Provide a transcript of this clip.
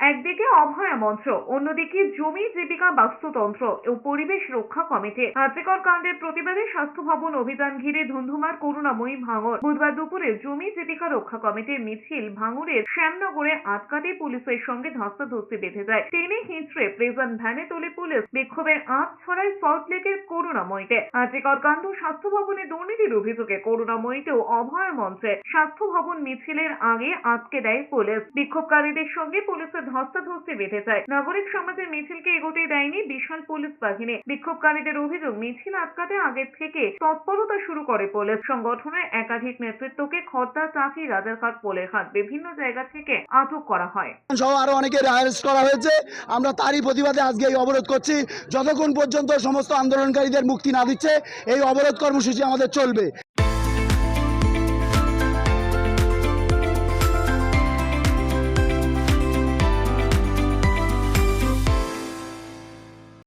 একদিকে অভয়া মঞ্চ অন্যদিকে জমি জীবিকা বাস্তুতন্ত্র ও পরিবেশ রক্ষা কমিটি। হাজিকর কাণ্ডের প্রতিবাদে স্বাস্থ্য ভবন অভিযান ঘিরে ধুন্ধুমার করুণাময়ী ভাঙর বুধবার দুপুরে জমি জীবিকা রক্ষা কমিটির মিছিল ভাঙরের শ্যামনগরে আটকাতে পুলিশের সঙ্গে ধস্তাধস্তি বেঁধে যায়। টেনে হিঁচড়ে প্রেজেন্ট ভ্যানে তোলে পুলিশ। বিক্ষোভের আঁচ ছড়ায় সল্টলেকের করুণাময়ীতে। হাজিকর কাণ্ড স্বাস্থ্য ভবনে দুর্নীতির অভিযোগে করুণাময়ীতেও অভয়া মঞ্চে স্বাস্থ্য ভবন মিছিলের আগে আটকে দেয় পুলিশ। বিক্ষোভকারীদের সঙ্গে পুলিশের ধস্তাধস্তি বেঁধে যায়। নাগরিক সমাজের মিছিলকে এগোতে দেয়নি বিশাল পুলিশ বাহিনী। বিক্ষোভকারীদের অভিযোগ, মিছিল আটকাতে আগে থেকে তৎপরতা শুরু করে পুলিশ। সংগঠনের একাধিক নেতৃত্বকে খর্দা চাকি রাজারঘাট পোলেরহাট বিভিন্ন জায়গা থেকে আটক করা হয়। সহ আরও অনেকের অ্যারেস্ট করা হয়েছে। আমরা তারই প্রতিবাদে আজকে এই অবরোধ করছি। যতক্ষণ পর্যন্ত সমস্ত আন্দোলনকারীদের মুক্তি না দিচ্ছে, এই অবরোধ কর্মসূচি আমাদের চলবে।